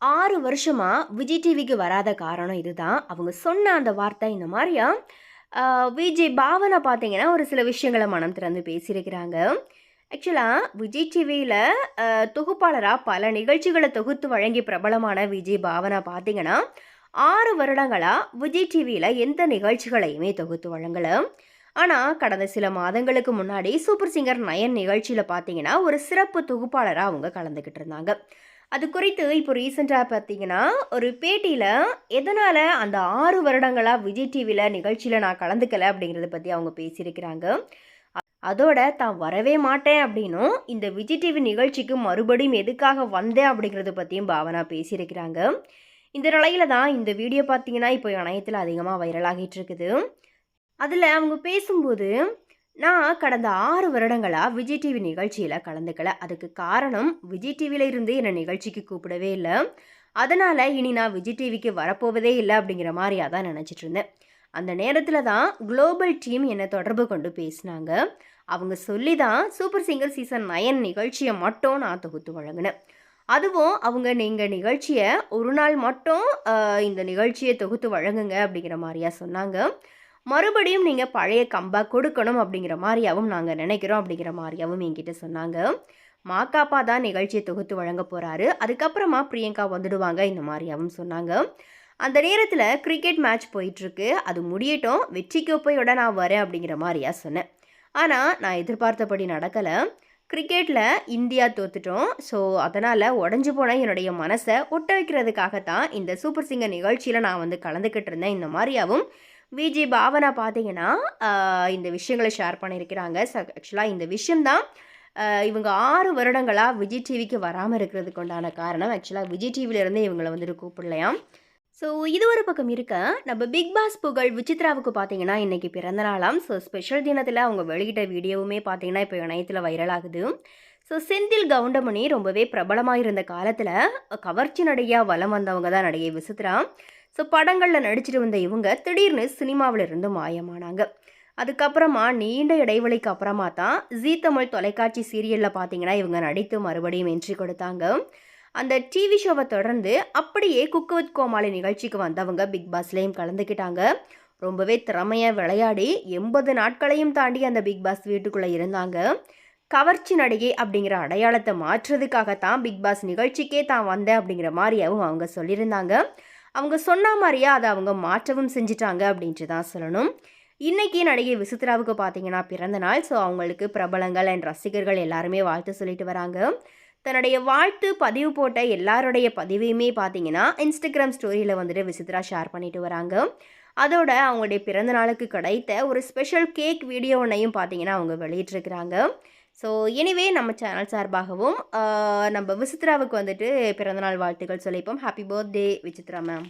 ஆறு வருஷமாக விஜய் டிவிக்கு வராத காரணம் இதுதான். அவங்க சொன்ன அந்த வார்த்தை இந்த மாதிரியா? விஜய் பாவனை பார்த்தீங்கன்னா ஒரு சில விஷயங்களை மனம் திறந்து பேசியிருக்கிறாங்க. ஆக்சுவலாக விஜய் டிவியில் தொகுப்பாளராக பல நிகழ்ச்சிகளை தொகுத்து வழங்கி பிரபலமான விஜய் பாவனா பார்த்தீங்கன்னா ஆறு வருடங்களாக விஜய் டிவியில் எந்த நிகழ்ச்சிகளையுமே தொகுத்து வழங்கலை. ஆனால் கடந்த சில மாதங்களுக்கு முன்னாடி சூப்பர் சிங்கர் நயன் நிகழ்ச்சியில் பார்த்தீங்கன்னா ஒரு சிறப்பு தொகுப்பாளராக அவங்க கலந்துக்கிட்டு இருந்தாங்க. அது குறித்து இப்போ ரீசெண்டாக பார்த்தீங்கன்னா ஒரு பேட்டியில் எதனால் அந்த ஆறு வருடங்களாக விஜய் டிவியில் நிகழ்ச்சியில் நான் கலந்துக்கல அப்படிங்கிறத பற்றி அவங்க பேசியிருக்கிறாங்க. அதோட தான் வரவே மாட்டேன் அப்படின்னும் இந்த விஜய் டிவி நிகழ்ச்சிக்கு மறுபடியும் எதுக்காக வந்தேன் அப்படிங்கிறத பற்றியும் பாவனா பேசியிருக்கிறாங்க. இந்த நிலையில தான் இந்த வீடியோ பார்த்தீங்கன்னா இப்போ இணையத்தில் அதிகமாக வைரலாகிட்டு இருக்குது. அதில் அவங்க பேசும்போது நான் கடந்த ஆறு வருடங்களாக விஜய் டிவி நிகழ்ச்சியில் கலந்துக்கல. அதுக்கு காரணம் விஜய் டிவியில் இருந்து என்னை நிகழ்ச்சிக்கு கூப்பிடவே இல்லை. அதனால் இனி நான் விஜய் டிவிக்கு வரப்போவதே இல்லை அப்படிங்கிற மாதிரியாக தான் நினச்சிட்டு இருந்தேன். அந்த நேரத்தில் தான் குளோபல் டீம் என்னை தொடர்பு கொண்டு பேசினாங்க. அவங்க சொல்லி தான் சூப்பர் சிங்கர் சீசன் நயன் நிகழ்ச்சியை மட்டும் நான் தொகுத்து வழங்கினேன். அதுவும் அவங்க நீங்கள் நிகழ்ச்சியை ஒரு நாள் மட்டும் இந்த நிகழ்ச்சியை தொகுத்து வழங்குங்க அப்படிங்கிற மாதிரியா சொன்னாங்க. மறுபடியும் நீங்கள் பழைய கம்பேக் கொடுக்கணும் அப்படிங்கிற மாதிரியாவும் நாங்கள் நினைக்கிறோம் அப்படிங்கிற மாதிரியாவும் என்கிட்ட சொன்னாங்க. மாக்காப்பா தான் நிகழ்ச்சியை தொகுத்து வழங்க போகிறாரு அதுக்கப்புறமா பிரியங்கா வந்துடுவாங்க இந்த மாதிரியாவும் சொன்னாங்க. அந்த நேரத்தில் கிரிக்கெட் மேட்ச் போயிட்டுருக்கு. அது முடியட்டும். வெற்றி கோப்பையோட நான் வரேன் அப்படிங்கிற மாதிரியா சொன்னேன். ஆனால் நான் எதிர்பார்த்தபடி நடக்கலை. கிரிக்கெட்டில் இந்தியா தோத்துட்டோம். ஸோ அதனால் உடஞ்சி போன என்னுடைய மனசை ஒட்ட வைக்கிறதுக்காகத்தான் இந்த சூப்பர் சிங்கர் நிகழ்ச்சியில் நான் வந்து கலந்துக்கிட்டு இருந்தேன். இந்த மாதிரியாவும் விஜி பாவனா பார்த்தீங்கன்னா இந்த விஷயங்களை ஷேர் பண்ணியிருக்கிறாங்க. ஆக்சுவலாக இந்த விஷயம்தான் இவங்க ஆறு வருடங்களாக விஜய் டிவிக்கு வராமல் இருக்கிறதுக்கு உண்டான காரணம். ஆக்சுவலாக விஜய் டிவிலேருந்து இவங்களை வந்துட்டு கூப்பிடலையாம் ஸோ இது ஒரு பக்கம் இருக்க. நம்ம பிக் பாஸ் புகழ் விசித்ராவுக்கு பார்த்தீங்கன்னா இன்றைக்கி பிறந்த நாளாம். ஸோ ஸ்பெஷல் தினத்தில் அவங்க வெளியிட்ட வீடியோவுமே பார்த்தீங்கன்னா இப்போ இணையத்தில் வைரல் ஆகுது. ஸோ செந்தில் கவுண்டமணி ரொம்பவே பிரபலமாக இருந்த காலத்தில் கவர்ச்சி நடிகையாக வலம் வந்தவங்க தான் நடிகை விசித்ரா. ஸோ படங்களில் நடிச்சிட்டு வந்த இவங்க திடீர்னு சினிமாவில் இருந்து மாயமானாங்க. அதுக்கப்புறமா நீண்ட இடைவெளிக்கு அப்புறமா தான் ஜீ தமிழ் தொலைக்காட்சி சீரியலில் பார்த்தீங்கன்னா இவங்க நடித்து மறுபடியும் என்ட்ரி கொடுத்தாங்க. அந்த டிவி ஷோவை தொடர்ந்து அப்படியே குக்கு வித் கோமாளி நிகழ்ச்சிக்கு வந்தவங்க பிக் பாஸ்லேயும் கலந்துக்கிட்டாங்க. ரொம்பவே திறமையாக விளையாடி எண்பது நாட்களையும் தாண்டி அந்த பிக் பாஸ் வீட்டுக்குள்ளே இருந்தாங்க. கவர்ச்சி நடிகை அப்படிங்கிற அடையாளத்தை மாற்றுறதுக்காகத்தான் பிக் பாஸ் நிகழ்ச்சிக்கே தான் வந்தேன் அப்படிங்கிற மாதிரியாகவும் அவங்க சொல்லியிருந்தாங்க. அவங்க சொன்ன மாதிரியே அதை அவங்க மாற்றவும் செஞ்சிட்டாங்க அப்படின்ட்டு தான் சொல்லணும். இன்றைக்கி நடிகை விசித்ராவுக்கு பார்த்தீங்கன்னா பிறந்த நாள். ஸோ அவங்களுக்கு பிரபலங்கள் அண்ட் ரசிகர்கள் எல்லாருமே வாழ்த்து சொல்லிட்டு வராங்க. தன்னுடைய வாழ்த்து பதிவு போட்ட எல்லாருடைய பதிவையுமே பார்த்தீங்கன்னா இன்ஸ்டாகிராம் ஸ்டோரியில் வந்துட்டு விசித்ரா ஷேர் பண்ணிட்டு வராங்க. அதோட அவங்களுடைய பிறந்த நாளுக்கு கிடைத்த ஒரு ஸ்பெஷல் கேக் வீடியோ ஒன்றையும் பார்த்தீங்கன்னா அவங்க வெளியிட்டிருக்கிறாங்க. ஸோ எனிவே நம்ம சேனல் சார்பாகவும் நம்ம விசித்ராவுக்கு வந்துட்டு பிறந்தநாள் வாழ்த்துக்கள் சொல்லிப்போம். Happy birthday Vichitra ma'am